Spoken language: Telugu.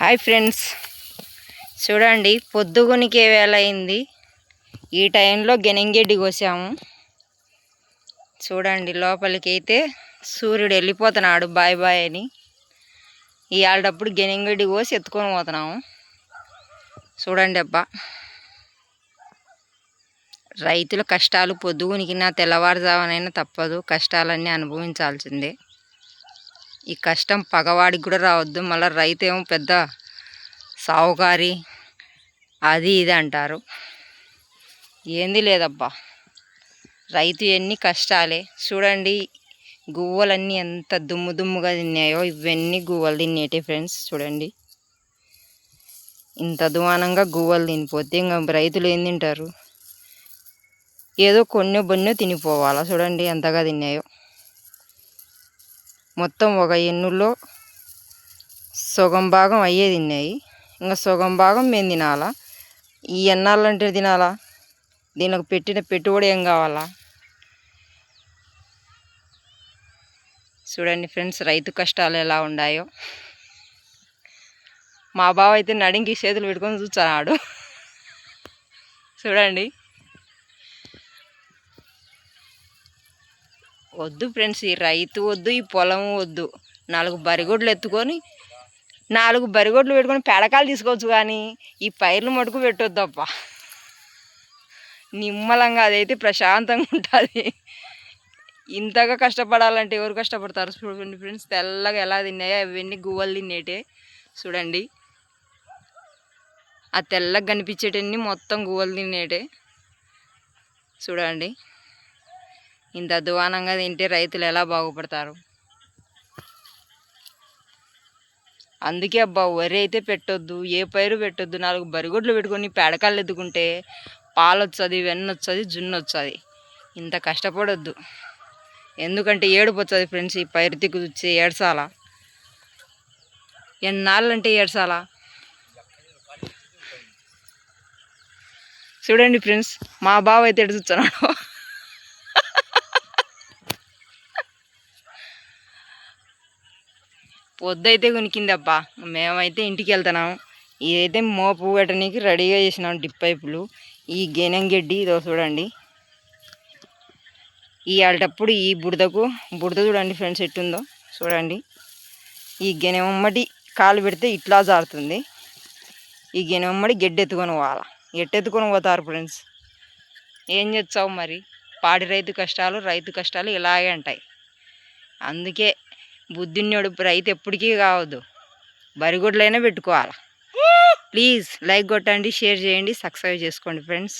Hi friends. చూడండి పొద్దుగునికే వేళ అయింది ఈ టైంలో గెనంగెడ్డి కోసాము. చూడండి లోపలికి అయితే సూర్యుడు వెళ్ళిపోతున్నాడు బాయ్ బాయ్ అని. ఇవాళప్పుడు గెనంగెడ్డి కోసి ఎత్తుకొని పోతున్నాము. చూడండి అబ్బా. రైతుల కష్టాలు పొద్దుగునికినా తెల్లవారుజామునైనా తప్పదు. కష్టాలన్నీ అనుభవించాల్సిందే. ఈ కష్టం పగవాడికి కూడా రావద్దు. మళ్ళీ రైతు ఏమో పెద్ద సావుకారి అది ఇది అంటారు. ఏంది లేదబ్బా. రైతు ఎన్ని కష్టాలే. చూడండి గువ్వలన్నీ ఎంత దుమ్ము దుమ్ముగా తిన్నాయో ఇవన్నీ గువ్వలు తినేటి ఫ్రెండ్స్ చూడండి. ఇంత అధ్వానంగా గువ్వలు తినిపోతే ఇంకా రైతులు ఏం తింటారు? ఏదో కొన్ని బొన్నో తినిపోవాలా చూడండి ఎంతగా తిన్నాయో. మొత్తం ఒక ఎన్నుల్లో సగం భాగం అయ్యే తిన్నాయి. ఇంకా సగం భాగం మేము తినాలా? ఈ ఎన్నాళ్ళంటే తినాలా? దీనికి పెట్టిన పెట్టుబడి ఏం కావాలా? చూడండి ఫ్రెండ్స్ రైతు కష్టాలు ఎలా ఉన్నాయో మా బావ అయితే నడింగి చేతులు పెట్టుకొని చూచాడు చూడండి. వద్దు ఫ్రెండ్స్ ఈ రైతు వద్దు ఈ పొలం వద్దు. నాలుగు బరిగొడ్లు ఎత్తుకొని నాలుగు బరిగొడ్లు పెట్టుకొని పెడకాలు తీసుకోవచ్చు కానీ ఈ పైర్లు మటుకు పెట్టొద్దప్ప నిమ్మలంగా అదైతే ప్రశాంతంగా ఉంటుంది. ఇంతగా కష్టపడాలంటే ఎవరు కష్టపడతారు చూడండి ఫ్రెండ్స్ తెల్లగా ఎలా తిన్నాయో అవన్నీ గువ్వలు తినేటే చూడండి. ఆ తెల్లగా కనిపించేటన్ని మొత్తం గువ్వలు తినేటే చూడండి. ఇంత అధ్వానంగా తింటే రైతులు ఎలా బాగుపడతారు? అందుకే అబ్బా వరి అయితే పెట్టొద్దు ఏ పైరు పెట్టొద్దు నాలుగు బరిగొడ్లు పెట్టుకొని పేడకాళ్ళు ఎత్తుకుంటే పాలు వచ్చది వెన్న వచ్చది జున్ను వచ్చది ఇంత కష్టపడొద్దు. ఎందుకంటే ఏడుపు వచ్చది ఫ్రెండ్స్ ఈ పైరు తిక్కు చూచి ఏడ్చాలా. ఎన్నాళ్ళంటే ఏడ్చాలా? చూడండి ఫ్రెండ్స్ మా బావ అయితే ఎడుచున్నాడు పొద్దైతే కొనికిందబ్బా. మేమైతే ఇంటికి వెళ్తున్నాం ఇదైతే మోపు పెట్టడానికి రెడీగా చేసినాం డిప్ పైపులు. ఈ గెనంగెడ్డి ఇదో చూడండి. ఈ అలాంటప్పుడు ఈ బుడదకు బుడద చూడండి ఫ్రెండ్స్ ఎట్టుందో చూడండి. ఈ గెనెమ్మటి కాలు పెడితే ఇట్లా జారుతుంది. ఈ గెనెమ్మడి గెడ్డి ఎత్తుకొని పోవాలా. ఎట్టెత్తుకొని పోతారు ఫ్రెండ్స్? ఏం చేస్తావు మరి? పాడి రైతు కష్టాలు రైతు కష్టాలు ఇలాగే ఉంటాయి. అందుకే బుద్ధిన్నోడు రైతు ఎప్పటికీ కావద్దు. బరిగొడ్లైనా పెట్టుకోవాలి. ప్లీజ్ లైక్ కొట్టండి షేర్ చేయండి సబ్స్క్రైబ్ చేసుకోండి ఫ్రెండ్స్.